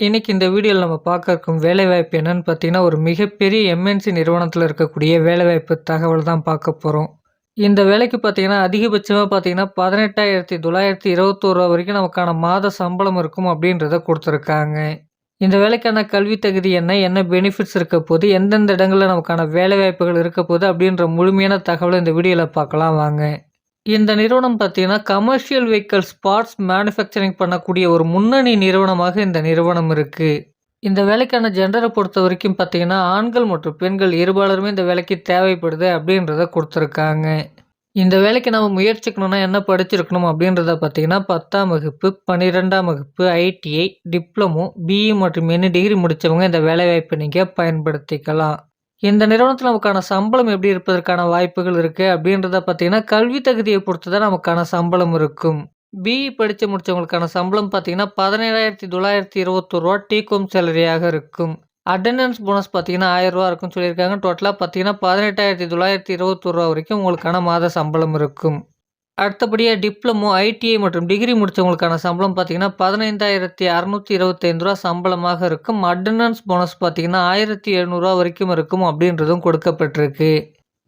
இன்றைக்கி இந்த வீடியோவில் நம்ம பார்க்க இருக்கும் வேலைவாய்ப்பு என்னன்னு பார்த்தீங்கன்னா ஒரு மிகப்பெரிய எம்என்சி நிறுவனத்தில் இருக்கக்கூடிய வேலைவாய்ப்பு தகவல் தான் பார்க்க போகிறோம் இந்த வேலைக்கு பார்த்தீங்கன்னா அதிகபட்சமாக பார்த்தீங்கன்னா பதினெட்டாயிரத்தி தொள்ளாயிரத்தி இருபத்தோரு வரைக்கும் நமக்கான மாத சம்பளம் இருக்கும் அப்படின்றத கொடுத்துருக்காங்க. இந்த வேலைக்கான கல்வி தகுதி என்ன என்ன பெனிஃபிட்ஸ் இருக்க போது எந்தெந்த இடங்களில் நமக்கான வேலைவாய்ப்புகள் இருக்க போது அப்படின்ற முழுமையான தகவலை இந்த வீடியோவில் பார்க்கலாம் வாங்க. இந்த நிறுவனம் பார்த்தீங்கன்னா கமர்ஷியல் வெஹிக்கல்ஸ் பார்ட்ஸ் மேனுஃபேக்சரிங் பண்ணக்கூடிய ஒரு முன்னணி நிறுவனமாக இந்த நிறுவனம் இருக்குது இந்த வேலைக்கான ஜெண்டரை பொறுத்த வரைக்கும் பார்த்தீங்கன்னா ஆண்கள் மற்றும் பெண்கள் இருபாலருமே இந்த வேலைக்கு தேவைப்படுது அப்படின்றத கொடுத்துருக்காங்க. இந்த வேலைக்கு நம்ம முயற்சிக்கணும்னா என்ன படிச்சிருக்கணும் அப்படின்றத பார்த்தீங்கன்னா பத்தாம் வகுப்பு பன்னிரெண்டாம் வகுப்பு ஐடிஐ டிப்ளமோ பிஇ மற்றும் என்ன டிகிரி முடித்தவங்க இந்த வேலைவாய்ப்பை நீங்கள் பயன்படுத்திக்கலாம். இந்த நிறுவனத்தில் நமக்கான சம்பளம் எப்படி இருப்பதற்கான வாய்ப்புகள் இருக்குது அப்படின்றத பார்த்தீங்கன்னா கல்வி தகுதியை பொறுத்து தான் நமக்கான சம்பளம் இருக்கும். பிஇ படித்து முடித்தவங்களுக்கான சம்பளம் பார்த்தீங்கன்னா பதினேழாயிரத்தி தொள்ளாயிரத்தி இருபத்தொரு ரூபா டீகோம் சேலரியாக இருக்கும். அட்டண்டன்ஸ் போனஸ் பார்த்தீங்கன்னா ஆயிரம் ரூபா இருக்கும்னு சொல்லியிருக்காங்க. டோட்டலாக பார்த்தீங்கன்னா பதினெட்டாயிரத்தி தொள்ளாயிரத்தி இருபத்தொரு ரூபா வரைக்கும் உங்களுக்கான மாத சம்பளம் இருக்கும். அடுத்தபடியாக டிப்ளமோ ஐடிஐ மற்றும் டிகிரி முடித்தவங்களுக்கான சம்பளம் பார்த்தீங்கன்னா பதினைந்தாயிரத்தி அறநூற்றி இருபத்தைந்து ரூபா சம்பளமாக இருக்கும். அட்டண்டன்ஸ் போனஸ் பார்த்தீங்கன்னா ஆயிரத்தி எழுநூறுவா வரைக்கும் இருக்கும் அப்படின்றதும் கொடுக்கப்பட்டிருக்கு.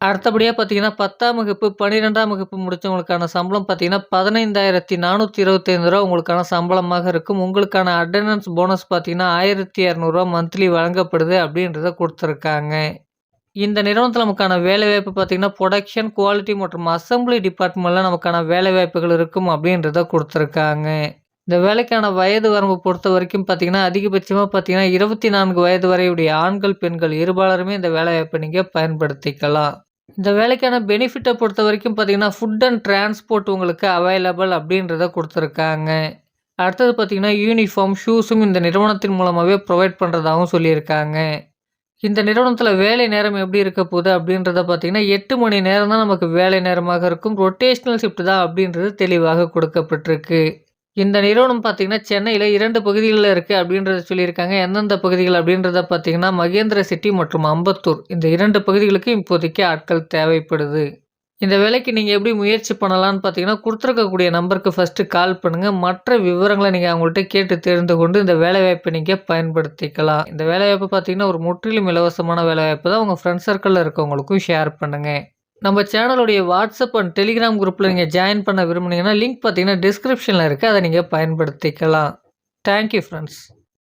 அடுத்தபடியாக பார்த்தீங்கன்னா பத்தாம் வகுப்பு பன்னிரெண்டாம் வகுப்பு முடித்தவங்களுக்கான சம்பளம் பார்த்தீங்கன்னா பதினைந்தாயிரத்தி நானூற்றி இருபத்தைந்து ரூபா உங்களுக்கான சம்பளமாக இருக்கும். உங்களுக்கான அட்டண்டன்ஸ் போனஸ் பார்த்தீங்கன்னா ஆயிரத்தி இரநூறுவா மந்த்லி வழங்கப்படுது அப்படின்றத கொடுத்துருக்காங்க. இந்த நிறுவனத்தில் நமக்கான வேலைவாய்ப்பு பார்த்திங்கன்னா ப்ரொடக்ஷன் குவாலிட்டி மற்றும் அசம்பிளி டிபார்ட்மெண்ட்டில் நமக்கான வேலைவாய்ப்புகள் இருக்கும் அப்படின்றத கொடுத்துருக்காங்க. இந்த வேலைக்கான வயது வரம்பு பொறுத்த வரைக்கும் பார்த்திங்கன்னா அதிகபட்சமாக பார்த்திங்கன்னா இருபத்தி நான்கு வயது வரையுடைய ஆண்கள் பெண்கள் இருபாலருமே இந்த வேலைவாய்ப்பை நீங்கள் பயன்படுத்திக்கலாம். இந்த வேலைக்கான பெனிஃபிட்டை பொறுத்த வரைக்கும் பார்த்திங்கன்னா ஃபுட் அண்ட் டிரான்ஸ்போர்ட் உங்களுக்கு அவைலபிள் அப்படின்றத கொடுத்துருக்காங்க. அடுத்தது பார்த்திங்கன்னா யூனிஃபார்ம் ஷூஸும் இந்த நிறுவனத்தின் மூலமாகவே ப்ரொவைட் பண்ணுறதாகவும் சொல்லியிருக்காங்க. இந்த நிறுவனத்தில் வேலை நேரம் எப்படி இருக்க போகுது அப்படின்றத பார்த்தீங்கன்னா எட்டு மணி நேரம் தான் நமக்கு வேலை நேரமாக இருக்கும். ரொட்டேஷ்னல் ஷிஃப்ட் தான் அப்படின்றது தெளிவாக கொடுக்கப்பட்டிருக்கு. இந்த நிறுவனம் பார்த்தீங்கன்னா சென்னையில் இரண்டு பகுதிகளில் இருக்குது அப்படின்றத சொல்லியிருக்காங்க. எந்தெந்த பகுதிகள் அப்படின்றத பார்த்தீங்கன்னா மகேந்திர சிட்டி மற்றும் அம்பத்தூர். இந்த இரண்டு பகுதிகளுக்கு இப்போதைக்கு ஆட்கள் தேவைப்படுது. இந்த வேலைக்கு நீங்கள் எப்படி முயற்சி பண்ணலான்னு பார்த்தீங்கன்னா கொடுத்துருக்கக்கூடிய நம்பருக்கு ஃபஸ்ட்டு கால் பண்ணுங்கள் மற்ற விவரங்களை நீங்கள் அவங்கள்ட்ட கேட்டு தெரிந்து கொண்டு இந்த வேலைவாய்ப்பை நீங்கள் பயன்படுத்திக்கலாம். இந்த வேலைவாய்ப்பு பார்த்தீங்கன்னா ஒரு முற்றிலும் இலவசமான வேலைவாய்ப்பு தான். உங்கள் ஃப்ரெண்ட் சர்க்கிளில் இருக்கவங்களுக்கும் ஷேர் பண்ணுங்கள் நம்ம சேனலுடைய வாட்ஸ்அப் அண்ட் டெலிகிராம் குரூப்பில் நீங்கள் ஜாயின் பண்ண விரும்புனீங்கன்னா லிங்க் பார்த்தீங்கன்னா டிஸ்கிரிப்ஷனில் இருக்குது அதை நீங்கள் பயன்படுத்திக்கலாம். Thank you friends